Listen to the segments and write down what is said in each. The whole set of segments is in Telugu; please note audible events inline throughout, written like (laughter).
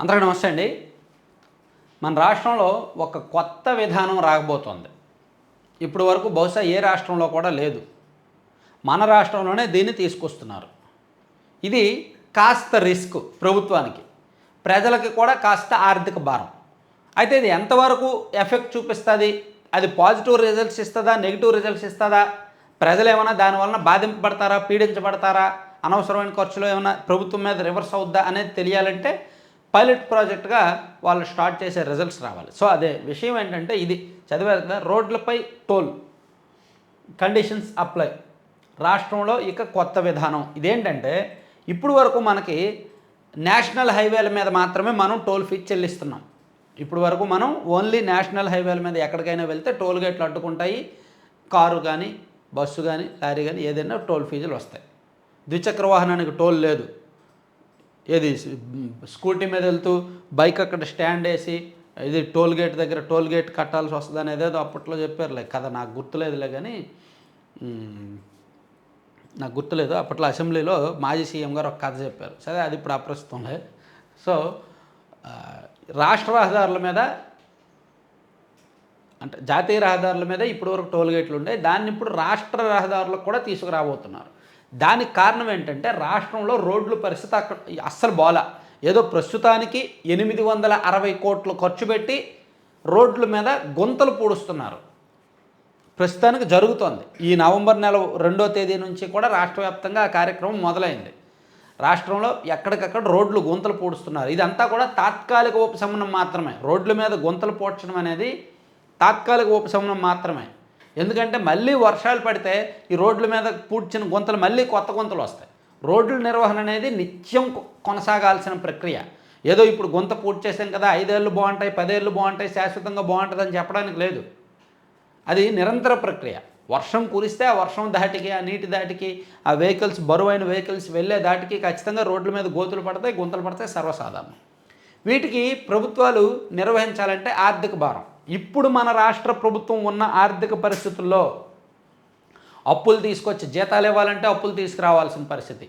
అందరికీ నమస్తే అండి. మన రాష్ట్రంలో ఒక కొత్త విధానం రాకపోతుంది. ఇప్పటి వరకు బహుశా ఏ రాష్ట్రంలో కూడా లేదు. మన రాష్ట్రంలోనే దీన్ని తీసుకొస్తున్నారు. ఇది కాస్త రిస్క్ ప్రభుత్వానికి. ప్రజలకి కూడా కాస్త ఆర్థిక భారం. అయితే ఇది ఎంతవరకు ఎఫెక్ట్ చూపిస్తుంది? అది పాజిటివ్ రిజల్ట్స్ ఇస్తుందా? నెగిటివ్ రిజల్ట్స్ ఇస్తుందా? ప్రజలు ఏమైనా దానివలన బాధింపబడతారా? పీడించబడతారా? అనవసరమైన ఖర్చులు ఏమైనా ప్రభుత్వం మీద రివర్స్ అవుద్దా అనేది తెలియాలంటే పైలట్ ప్రాజెక్ట్గా వాళ్ళు స్టార్ట్ చేసే రిజల్ట్స్ రావాలి. సో అదే విషయం ఏంటంటే ఇది చదివారు కదా రోడ్లపై టోల్ కండిషన్స్ అప్లై. రాష్ట్రంలో ఇక కొత్త విధానం. ఇదేంటంటే ఇప్పుడు వరకు మనకి నేషనల్ హైవేల మీద మాత్రమే మనం టోల్ ఫీ చెల్లిస్తున్నాం. ఇప్పుడు వరకు మనం ఓన్లీ నేషనల్ హైవేల మీద ఎక్కడికైనా వెళ్తే టోల్ గేట్లు అడ్డుకుంటాయి. కారు కానీ బస్సు కానీ లారీ కానీ ఏదైనా టోల్ ఫీజులు వస్తాయి. ద్విచక్ర వాహనానికి టోల్ లేదు. ఏది స్కూటీ మీద వెళ్తూ బైక్ అక్కడ స్టాండ్ వేసి ఇది టోల్ గేట్ దగ్గర టోల్ గేట్ కట్టాల్సి వస్తుంది అనేది ఏదో అప్పట్లో చెప్పారులే కథ నాకు గుర్తులేదులే కానీ నాకు గుర్తులేదు. అప్పట్లో అసెంబ్లీలో మాజీ సీఎం గారు ఒక కథ చెప్పారు. సరే అది ఇప్పుడు అప్రస్తుతంలే సో రాష్ట్ర రహదారుల మీద అంటే జాతీయ రహదారుల మీద ఇప్పటివరకు టోల్ గేట్లు ఉండే. దాన్ని ఇప్పుడు రాష్ట్ర రహదారులకు కూడా తీసుకురాబోతున్నారు. దానికి కారణం ఏంటంటే రాష్ట్రంలో రోడ్ల పరిస్థితి అక్కడ అస్సలు బాల. ఏదో ప్రస్తుతానికి ఎనిమిది వందల అరవై కోట్లు ఖర్చు పెట్టి రోడ్ల మీద గుంతలు పూడుస్తున్నారు. ప్రస్తుతానికి జరుగుతోంది. ఈ నవంబర్ నెల రెండో తేదీ నుంచి కూడా రాష్ట్ర వ్యాప్తంగా ఆ కార్యక్రమం మొదలైంది. రాష్ట్రంలో ఎక్కడికక్కడ రోడ్లు గుంతలు పూడుస్తున్నారు. ఇదంతా కూడా తాత్కాలిక ఉపశమనం మాత్రమే. రోడ్ల మీద గుంతలు పూడ్చడం అనేది తాత్కాలిక ఉపశమనం మాత్రమే. ఎందుకంటే మళ్ళీ వర్షాలు పడితే ఈ రోడ్ల మీద పూడ్చిన గుంతలు మళ్ళీ కొత్త గుంతలు వస్తాయి. రోడ్ల నిర్వహణ అనేది నిత్యం కొ- కొనసాగాల్సిన ప్రక్రియ. ఏదో ఇప్పుడు గుంత పూర్తి చేసాం కదా ఐదేళ్ళు బాగుంటాయి పదేళ్ళు బాగుంటాయి శాశ్వతంగా బాగుంటుందని చెప్పడానికి లేదు. అది నిరంతర ప్రక్రియ. వర్షం కురిస్తే ఆ వర్షం దాటికి ఆ నీటి దాటికి ఆ వెహికల్స్ బరువైన వెహికల్స్ వెళ్ళే దాటికి ఖచ్చితంగా రోడ్ల మీద గోతులు పడతాయి గుంతలు పడతాయి సర్వసాధారణం. వీటికి ప్రభుత్వాలు నిర్వహించాలంటే ఆర్థిక భారం. ఇప్పుడు మన రాష్ట్ర ప్రభుత్వం ఉన్న ఆర్థిక పరిస్థితుల్లో అప్పులు తీసుకొచ్చి జీతాలు ఇవ్వాలంటే అప్పులు తీసుకురావాల్సిన పరిస్థితి.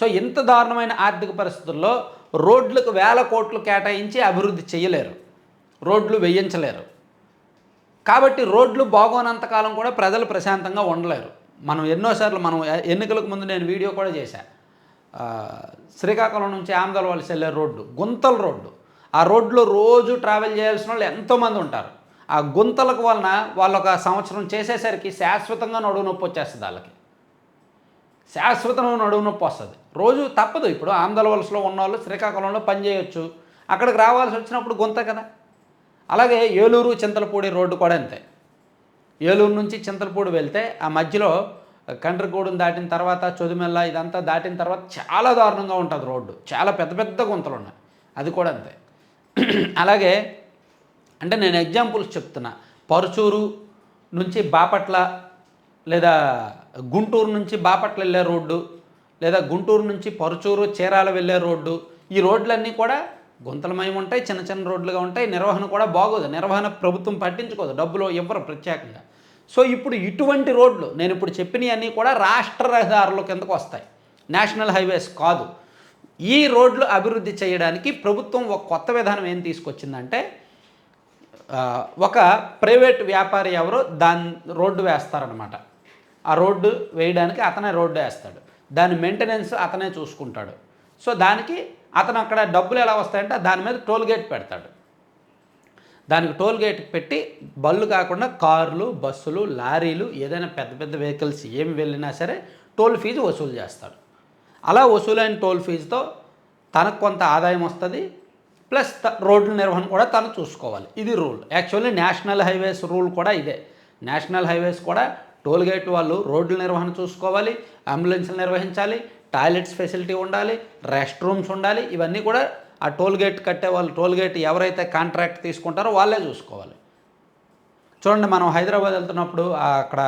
సో ఇంత దారుణమైన ఆర్థిక పరిస్థితుల్లో రోడ్లకు వేల కోట్లు కేటాయించి అభివృద్ధి చేయలేరు. రోడ్లు వేయించలేరు. కాబట్టి రోడ్లు బాగోనంతకాలం కూడా ప్రజలు ప్రశాంతంగా ఉండలేరు. మనం ఎన్నోసార్లు మనం ఎన్నికలకు ముందు నేను వీడియో కూడా చేశాను శ్రీకాకుళం నుంచి ఆమదల వలస వెళ్ళే రోడ్డు గుంతల రోడ్డు. ఆ రోడ్లో రోజు ట్రావెల్ చేయాల్సిన వాళ్ళు ఎంతోమంది ఉంటారు. ఆ గుంతలకు వలన వాళ్ళు ఒక సంవత్సరం చేసేసరికి శాశ్వతంగా నడువు నొప్పి వచ్చేస్తుంది వాళ్ళకి. శాశ్వతంగా నడువు నొప్పి వస్తుంది. రోజు తప్పదు. ఇప్పుడు ఆంధ్ర వలసలో ఉన్న వాళ్ళు శ్రీకాకుళంలో పని చేయొచ్చు. అక్కడికి రావాల్సి వచ్చినప్పుడు గుంత కదా. అలాగే ఏలూరు చింతలపూడి రోడ్డు కూడా అంతే. ఏలూరు నుంచి చింతలపూడి వెళ్తే ఆ మధ్యలో కండ్రిగూడెం దాటిన తర్వాత చదుమెల్ల ఇదంతా దాటిన తర్వాత చాలా దారుణంగా ఉంటుంది రోడ్డు. చాలా పెద్ద పెద్ద గుంతలు ఉన్నాయి. అది కూడా అంతే. అలాగే అంటే నేను ఎగ్జాంపుల్స్ చెప్తున్నా. పరుచూరు నుంచి బాపట్ల లేదా గుంటూరు నుంచి బాపట్ల వెళ్ళే రోడ్డు లేదా గుంటూరు నుంచి పరుచూరు చీరాల వెళ్ళే రోడ్డు ఈ రోడ్లన్నీ కూడా గుంతలమయం ఉంటాయి చిన్న చిన్న రోడ్లుగా ఉంటాయి. నిర్వహణ కూడా బాగోదు. నిర్వహణ ప్రభుత్వం పట్టించుకోదు. డబ్బులు ఇవ్వరు ప్రత్యేకంగా. సో ఇప్పుడు ఇటువంటి రోడ్లు నేను ఇప్పుడు చెప్పినవన్నీ కూడా రాష్ట్ర రహదారుల కిందకు వస్తాయి. నేషనల్ హైవేస్ కాదు. ఈ రోడ్లు అభివృద్ధి చేయడానికి ప్రభుత్వం ఒక కొత్త విధానం ఏం తీసుకొచ్చిందంటే ఒక ప్రైవేట్ వ్యాపారి ఎవరో దాని రోడ్డు వేస్తారనమాట ఆ రోడ్డు వేయడానికి అతనే రోడ్డు వేస్తాడు. దాని మెయింటెనెన్స్ అతనే చూసుకుంటాడు. సో దానికి అతను అక్కడ డబ్బులు ఎలా వస్తాయంటే దాని మీద టోల్ గేట్ పెడతాడు. దానికి టోల్ గేట్ పెట్టి బళ్ళు కాకుండా కార్లు బస్సులు లారీలు ఏదైనా పెద్ద పెద్ద వెహికల్స్ ఏమి వెళ్ళినా సరే టోల్ ఫీజు వసూలు చేస్తాడు. అలా వసూలైన టోల్ ఫీజుతో తనకు కొంత ఆదాయం వస్తుంది ప్లస్ త- రోడ్ల నిర్వహణ కూడా తను చూసుకోవాలి. ఇది rule. Actually national highways rule కూడా ఇదే. నేషనల్ హైవేస్ కూడా టోల్ గేట్ వాళ్ళు రోడ్ల నిర్వహణ చూసుకోవాలి అంబులెన్స్లు నిర్వహించాలి టాయిలెట్స్ ఫెసిలిటీ ఉండాలి రెస్ట్ రూమ్స్ ఉండాలి ఇవన్నీ కూడా ఆ టోల్ గేట్ కట్టే వాళ్ళు టోల్ గేట్ ఎవరైతే కాంట్రాక్ట్ తీసుకుంటారో వాళ్ళే చూసుకోవాలి. చూడండి మనం హైదరాబాద్ వెళ్తున్నప్పుడు అక్కడ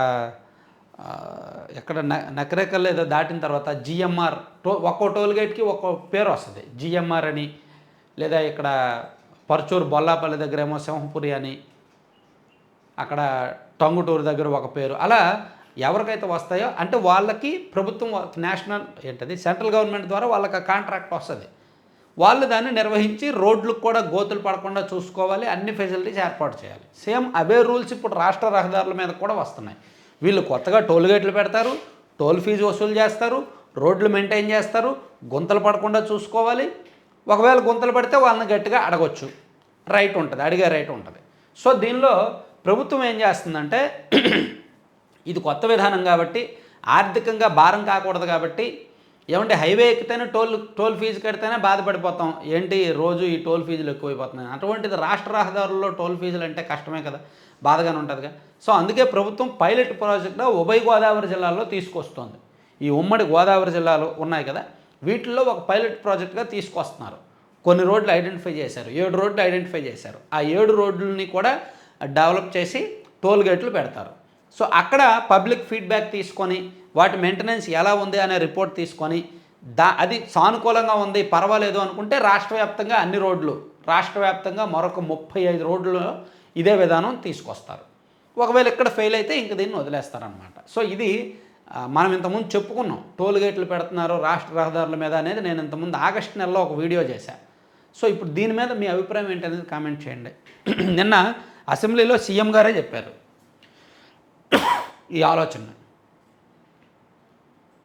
ఎక్కడ న- నకరేకల్ ఏదో దాటిన తర్వాత జిఎంఆర్ టో ఒక్కో టోల్ గేట్కి ఒక్కో పేరు వస్తుంది. జిఎంఆర్ అని లేదా ఇక్కడ పర్చూరు బొల్లాపల్లి దగ్గర ఏమో సింహపురి అని అక్కడ టంగుటూరు దగ్గర ఒక పేరు. అలా ఎవరికైతే వస్తాయో అంటే వాళ్ళకి ప్రభుత్వం నేషనల్ ఏంటది సెంట్రల్ గవర్నమెంట్ ద్వారా వాళ్ళకి కాంట్రాక్ట్ వస్తుంది. వాళ్ళు దాన్ని నిర్వహించి రోడ్లకు కూడా గోతులు పడకుండా చూసుకోవాలి అన్ని ఫెసిలిటీస్ ఏర్పాటు చేయాలి. సేమ్ అవే రూల్స్ ఇప్పుడు రాష్ట్ర రహదారుల మీద కూడా వస్తున్నాయి. వీళ్ళు కొత్తగా టోల్ గేట్లు పెడతారు టోల్ ఫీజు వసూలు చేస్తారు రోడ్లు మెయింటైన్ చేస్తారు గుంతలు పడకుండా చూసుకోవాలి. ఒకవేళ గుంతలు పడితే వాళ్ళని గట్టిగా అడగొచ్చు. రైట్ ఉంటుంది అడిగే రైట్ ఉంటుంది. సో దీనిలో ప్రభుత్వం ఏం చేస్తుందంటే (clears throat) ఇది కొత్త విధానం కాబట్టి ఆర్థికంగా భారం కాకూడదు కాబట్టి ఏమంటే హైవే ఎక్కితేనే టోల్ టోల్ ఫీజు కడితేనే బాధపడిపోతాం. ఏంటి రోజు ఈ టోల్ ఫీజులు ఎక్కువైపోతున్నాయి? అటువంటిది రాష్ట్ర రహదారుల్లో టోల్ ఫీజులు అంటే కష్టమే కదా. బాధగానే ఉంటుందిగా సో అందుకే ప్రభుత్వం పైలట్ ప్రాజెక్ట్ ఉభయ గోదావరి జిల్లాలో తీసుకొస్తుంది. ఈ ఉమ్మడి గోదావరి జిల్లాలో ఉన్నాయి కదా వీటిల్లో ఒక పైలట్ ప్రాజెక్ట్గా తీసుకొస్తున్నారు. కొన్ని రోడ్లు ఐడెంటిఫై చేశారు ఏడు రోడ్లు ఐడెంటిఫై చేశారు. ఆ ఏడు రోడ్లని కూడా డెవలప్ చేసి టోల్ గేట్లు పెడతారు. సో అక్కడ పబ్లిక్ ఫీడ్బ్యాక్ తీసుకొని వాటి మెయింటెనెన్స్ ఎలా ఉంది అనే రిపోర్ట్ తీసుకొని దా అది సానుకూలంగా ఉంది పర్వాలేదు అనుకుంటే రాష్ట్ర వ్యాప్తంగా అన్ని రోడ్లు రాష్ట్ర వ్యాప్తంగా మరొక ముప్పై ఐదు రోడ్లలో ఇదే విధానం తీసుకొస్తారు. ఒకవేళ ఇక్కడ ఫెయిల్ అయితే ఇంక దీన్ని వదిలేస్తారనమాట సో ఇది మనం ఇంతకుముందు చెప్పుకున్నాం టోల్ గేట్లు పెడుతున్నారు రాష్ట్ర రహదారుల మీద అనేది నేను ఇంతకుముందు ఆగస్టు నెలలో ఒక వీడియో చేశాను సో ఇప్పుడు దీని మీద మీ అభిప్రాయం ఏంటనేది కామెంట్ చేయండి. (clears throat) నిన్న అసెంబ్లీలో సీఎం గారే చెప్పారు. ఈ ఆలోచన